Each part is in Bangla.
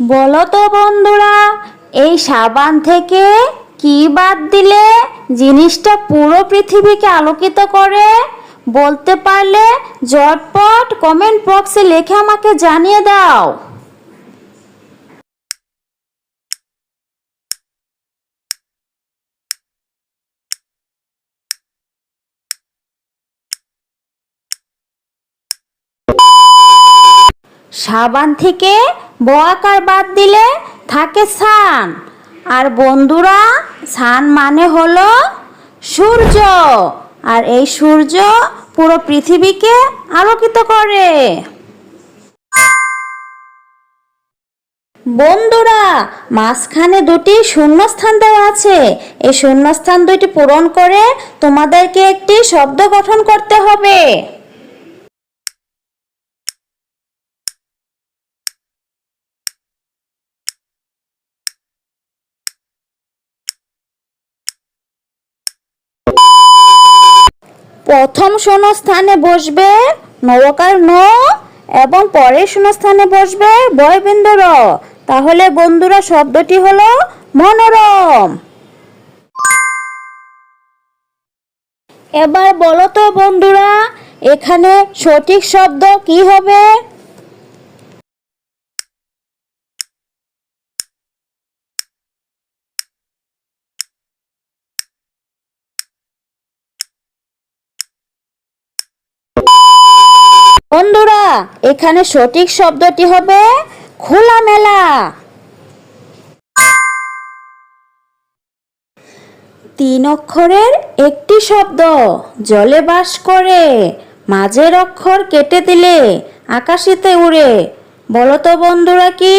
বলো তো বন্ধুরা, এই সাবান থেকে কি বাদ দিলে জিনিসটা পুরো পৃথিবীকে আলোকিত করে? বলতে পারলে জটপট কমেন্ট বক্সে লিখে আমাকে জানিয়ে দাও। সাবান থেকে বোয়াকার বাদ দিলে থাকে সান। আর বন্ধুরা, সান মানে হলো সূর্য। আর এই সূর্য পুরো পৃথিবীকে আলোকিত করে। বন্ধুরা, মাঝখানে দুটি শূন্যস্থান দেওয়া আছে। এই শূন্যস্থান দুটি পূরণ করে তোমাদেরকে একটি শব্দ গঠন করতে হবে। প্রথম শূন্যস্থানে বসবে নবকার ন এবং পরের শূন্যস্থানে বসবে বয়বিন্দু র তাহলে বন্ধুরা, শব্দটি হলো মনোরম। এবার বলো তো বন্ধুরা, এখানে সঠিক শব্দ কি হবে? বন্ধুরা, এখানে সঠিক শব্দটি হবে খোলামেলা। তিন অক্ষরের একটি শব্দ, জলে বাস করে, মাঝের অক্ষর কেটে দিলে আকাশিতে উড়ে। বলতো বন্ধুরা কি?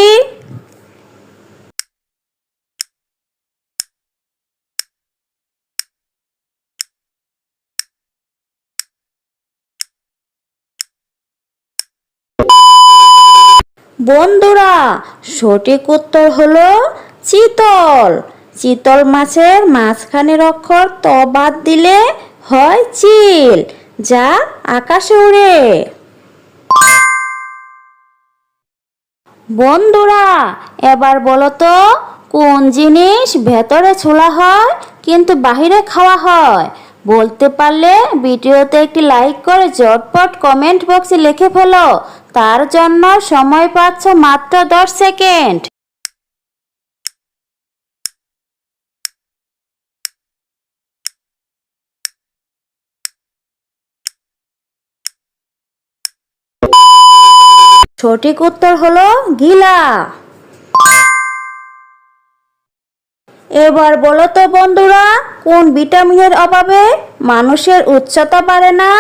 বন্ধুরা, সঠিক উত্তর হলো চিতল। চিতল মাছের মাঝখানের অক্ষর ত বাদ দিলে হয় চিল, যা আকাশে উড়ে। বন্ধুরা, এবার বলো তো, কোন জিনিস ভেতরে ছোলা হয়, কিন্তু বাহিরে খাওয়া হয়? বলতে পারলে ভিডিওতে একটি লাইক করে ঝটপট কমেন্ট বক্সে লিখে ফেলো। তার জন্য সময় পাচ্ছ মাত্র দশ সেকেন্ড। সঠিক উত্তর হলো গিলা। এবার বলো তো বন্ধুরা, কোন ভিটামিনের অভাবে মানুষের উচ্চতা বাড়ে না?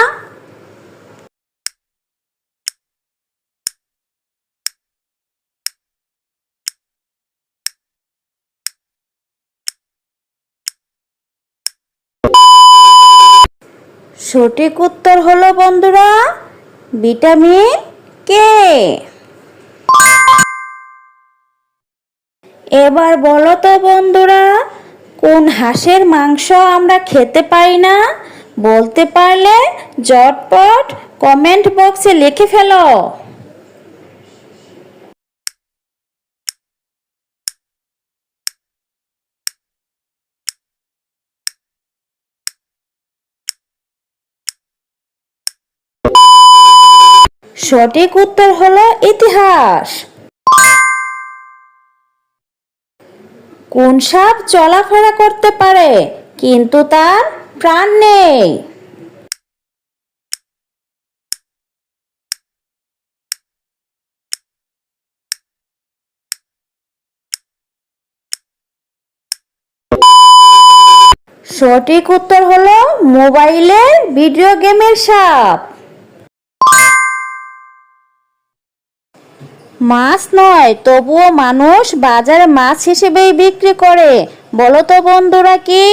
সঠিক উত্তর হলো বন্ধুরা ভিটামিন কে এবার বলো তো বন্ধুরা, কোন হাঁসের মাংস আমরা খেতে পারি না? বলতে পারলে জটপট কমেন্ট বক্সে লিখে ফেলো। সঠিক উত্তর হলো ইতিহাস। কোন সাপ চলাফেরা করতে পারে, কিন্তু তার প্রাণ নেই? সঠিক উত্তর হলো মোবাইলের ভিডিও গেমের সাপ। মাছ নয়, তবুও মানুষ বাজারে মাছ হিসেবেই বিক্রি করে। বলো তো বন্ধুরা কি?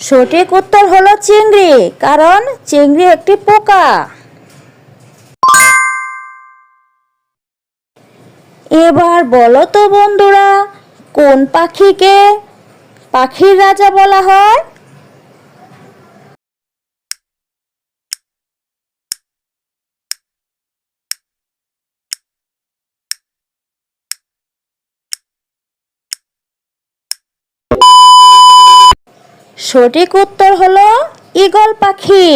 সঠিক উত্তর হলো চিংড়ি, কারণ চিংড়ি একটি পোকা। এবার বলো তো বন্ধুরা, কোন পাখিকে পাখির রাজা বলা হয়? সঠিক উত্তর হলো ঈগল পাখি।